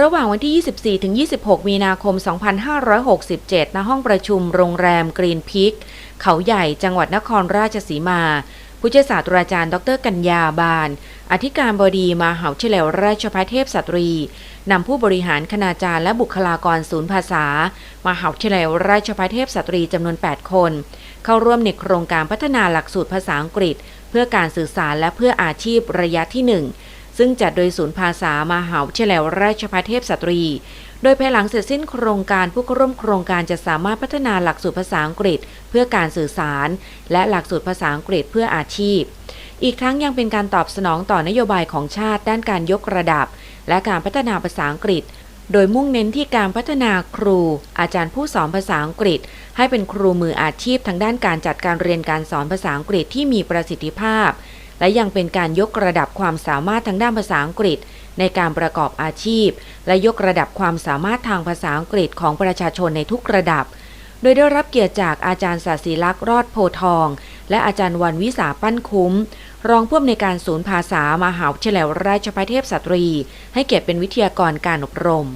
ระหว่างวันที่ 24 ถึง 26 มีนาคม 2567 ณ ห้องประชุมโรงแรมกรีนพิก เขาใหญ่จังหวัดนครราชสีมา ผู้ช่วยศาสตราจารย์ ดรกัญญาบาน อธิการบดีมหาวิทยาลัยราชภัฏเทพสตรี นำผู้บริหารคณาจารย์และบุคลากรศูนย์ภาษามหาวิทยาลัยราชภัฏเทพสตรีจำนวน 8 คน เข้าร่วมในโครงการพัฒนาหลักสูตรภาษาอังกฤษ เพื่อการสื่อสารและเพื่ออาชีพระยะที่ 1 ซึ่งจัดโดยศูนย์ภาษามหาวิทยาลัยราชภัฏเทพสตรี โดยภายหลังเสร็จสิ้นโครงการผู้ร่วมโครงการจะสามารถพัฒนาหลักสูตรภาษาอังกฤษ เพื่อการสื่อสาร และหลักสูตรภาษาอังกฤษเพื่ออาชีพ อีกทั้งยังเป็นการตอบสนองต่อนโยบายของชาติด้านการยกระดับ และการพัฒนาภาษาอังกฤษโดยมุ่งเน้นที่การพัฒนาครู อาจารย์ผู้สอนภาษาอังกฤษ ให้เป็นครูมืออาชีพทางด้านการจัดการเรียนการสอนภาษาอังกฤษที่มีประสิทธิภาพ และยังเป็นการยกระดับความสามารถทางด้านภาษาอังกฤษ ในการประกอบอาชีพ และยกระดับความสามารถทางภาษาอังกฤษของประชาชนในทุกระดับ โดยได้รับเกียรติจากอาจารย์ศาสีลักษ์รอดโพทอง และอาจารย์วันวิสาปั้นคุ้ม รองผู้อำนวยการศูนย์ภาษามหาวิทยาลัยราชภัฏเทพสตรี ให้เกียรติเป็นวิทยากรการอบรม